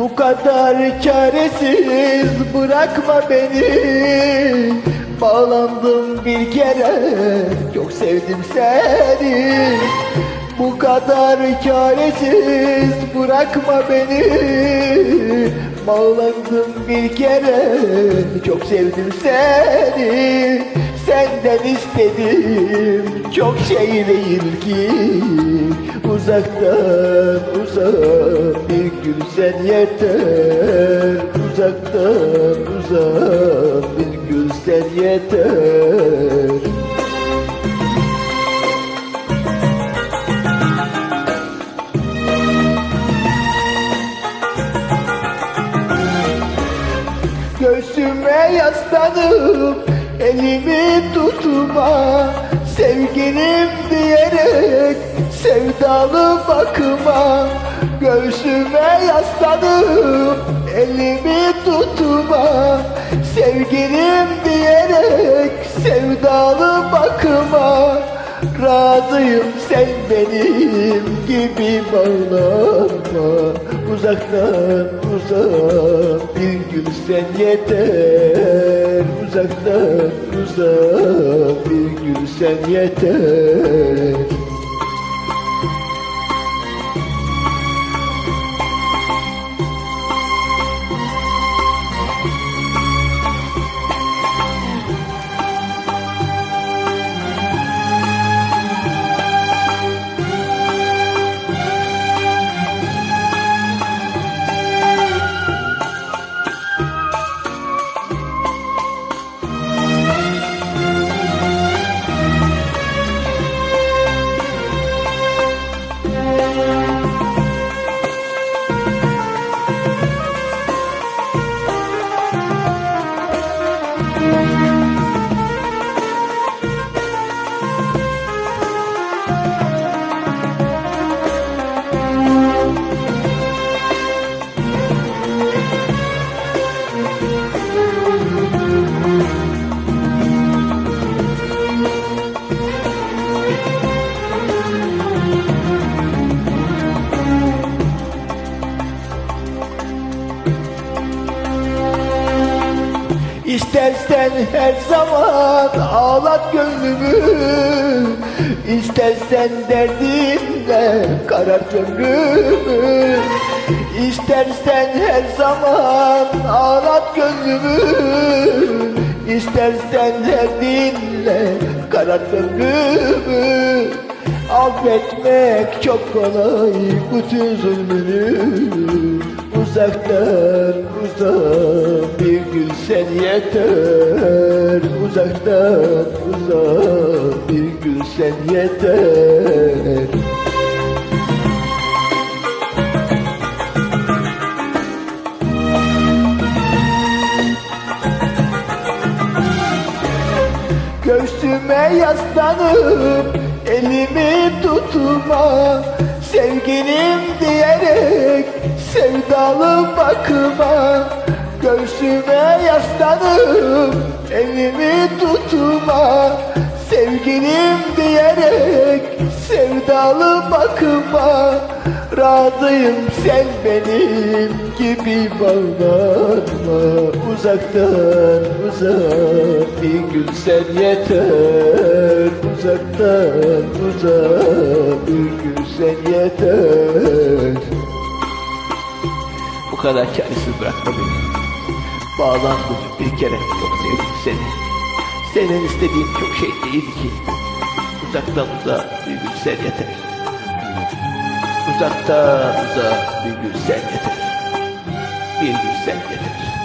Bu kadar çaresiz bırakma beni. Bağlandım bir kere çok sevdim seni. Bu kadar çaresiz bırakma beni. Bağlandım bir kere çok sevdim seni İstedim çok şey değil ki. Uzaktan uzak bir gün sen yeter. Uzaktan uzak bir gün sen yeter. Göğsüme yaslanıp elimi tutma Sevgilim diyerek sevdalı bakıma Göğsüme yaslanıp elimi tutma Sevgilim diyerek sevdalı bakıma Razıyım sen benim gibi bağlanma Uzaktan uzak bir gün sen yeter. Uzaktan uzak bir gün sen yeter İstersen her zaman ağlat gönlümü. İstersen derdinle karart ömrümü İstersen her zaman ağlat gönlümü. İstersen derdinle karart ömrümü Affetmek çok kolay bütün zulmünü. Uzaktan uzak sen yeter. Uzaktan uzak bir gün sen yeter. Göğsüme yaslanıp elimi tutma Sevgilim diyerek sevdalı bakıma Göğsüme yaslanıp elimi tutma Sevgilim diyerek sevdalı bakıma Razıyım sen benim gibi bağlanma Uzaktan uzağa bir gün sen yeter. Uzaktan uzağa bir gün sen yeter. Bu kadar çaresiz bırakma beni Bağlandım bir kere. Çok sevdim seni. Senin istediğin çok şey değil ki. Uzaktan uzağa bir gün sen yeter. Uzaktan uzağa bir gün sen yeter. Bir gün sen yeter